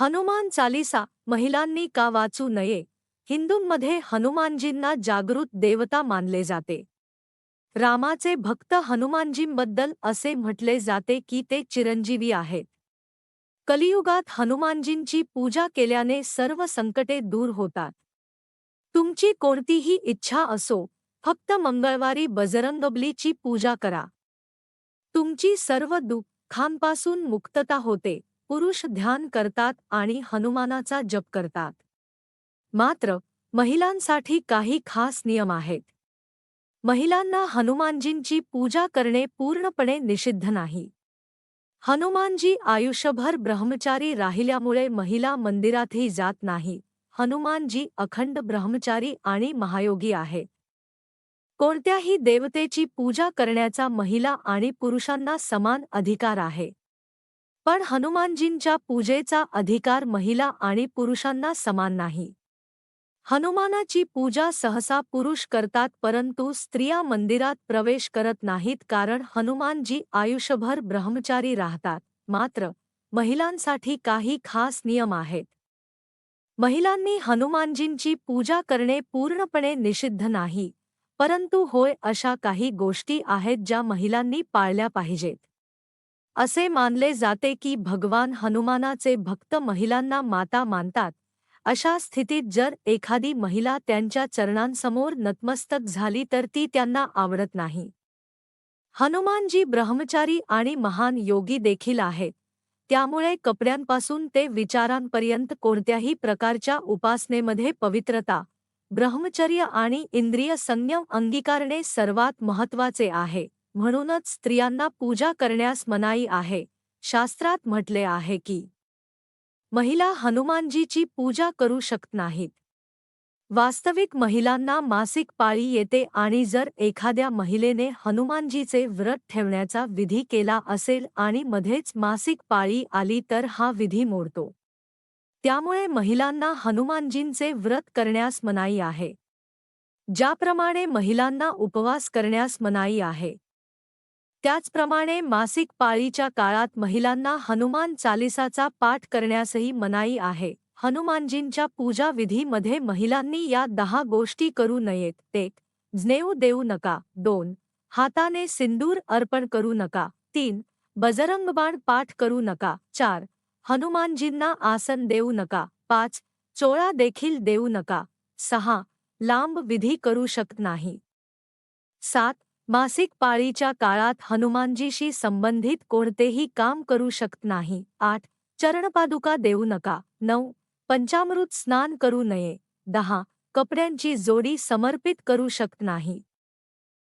हनुमान चालिसा महिलांनी का वाचू नये? हिंदूंमध्ये हनुमानजींना जागृत देवता मानले जाते. रामाचे भक्त हनुमानजींबद्दल असे म्हटले जाते की ते चिरंजीवी आहेत. कलियुगात हनुमानजींची पूजा केल्याने सर्व संकटे दूर होतात. तुमची कोणतीही इच्छा असो फक्त मंगळवारी बजरंगबलीची पूजा करा. तुमची सर्व दुःखांपासून मुक्तता होते. पुरुष ध्यान करतात आणि हनुमानाचा जप करतात. मात्र महिलांसाठी काही खास नियम आहेत. महिलांना हनुमानजींची पूजा करणे पूर्णपणे निषिद्ध नाही. हनुमानजी आयुष्यभर ब्रह्मचारी राहिल्यामुळे महिला मंदिरातही जात नाही. हनुमानजी अखंड ब्रह्मचारी आणि महायोगी आहेत कोणत्याही देवतेची पूजा करण्याचा महिला आणि पुरुषांना समान अधिकार आहे. पण हनुमानजींच्या पूजेचा अधिकार महिला आणि पुरुषांना समान नाही. हनुमानाची पूजा सहसा पुरुष करतात परंतु स्त्रिया मंदिरात प्रवेश करत नाहीत कारण हनुमानजी आयुष्यभर ब्रह्मचारी राहतात मात्र महिलांसाठी काही खास नियम आहेत. महिलांनी हनुमानजींची पूजा करणे पूर्णपणे निषिद्ध नाही परंतु होय अशा काही गोष्टी आहेत ज्या महिलांनी पाळल्या पाहिजेत. असे मानले जाते की भगवान हनुमानाचे भक्त महिलांना माता मानतात. अशा स्थितीत जर एखादी महिला त्यांच्या चरणांसमोर नतमस्तक झाली तर ती त्यांना आवडत नाही. हनुमानजी ब्रह्मचारी आणि महान योगी देखील आहेत. त्यामुळे कपड्यांपासून ते विचारांपर्यंत कोणत्याही प्रकारच्या उपासनेमध्ये पवित्रता ब्रह्मचर्य आणि इंद्रिय संयम अंगीकारणे सर्वात महत्त्वाचे आहे. म्हणूनच स्त्रियांना पूजा करण्यास मनाई आहे. शास्त्रात म्हटले आहे की महिला हनुमानजीची पूजा करू शकत नाहीत. वास्तविक महिलांना मासिक पाळी येते आणि जर एखाद्या महिलेने हनुमानजीचे व्रत ठेवण्याचा विधी केला असेल आणि मध्येच मासिक पाळी आली तर हा विधी मोडतो. त्यामुळे महिलांना हनुमानजींचे व्रत करण्यास मनाई आहे. ज्याप्रमाणे महिलांना उपवास करण्यास मनाई आहे. त्याचप्रमाणे मासिक पाळीच्या काळात महिलांना हनुमान चालिसाचा पाठ करण्यासही मनाई आहे. हनुमानजींच्या पूजा विधीमध्ये महिलांनी या दहा गोष्टी करू नयेत. एक ज्नेऊ देऊ नका. दोन हाताने सिंदूर अर्पण करू नका. तीन बजरंगबाण पाठ करू नका. चार हनुमानजींना आसन देऊ नका. पाच चोळा देखील देऊ नका. सहा लांब विधी करू शकत नाही. सात मासिक पाळीच्या काळात हनुमानजीशी संबंधित कोणतेही काम करू शकत नाही. आठ. चरणपादुका देऊ नका. नऊ. पंचामृत स्नान करू नये. दहा. कपड्यांची जोडी समर्पित करू शकत नाही.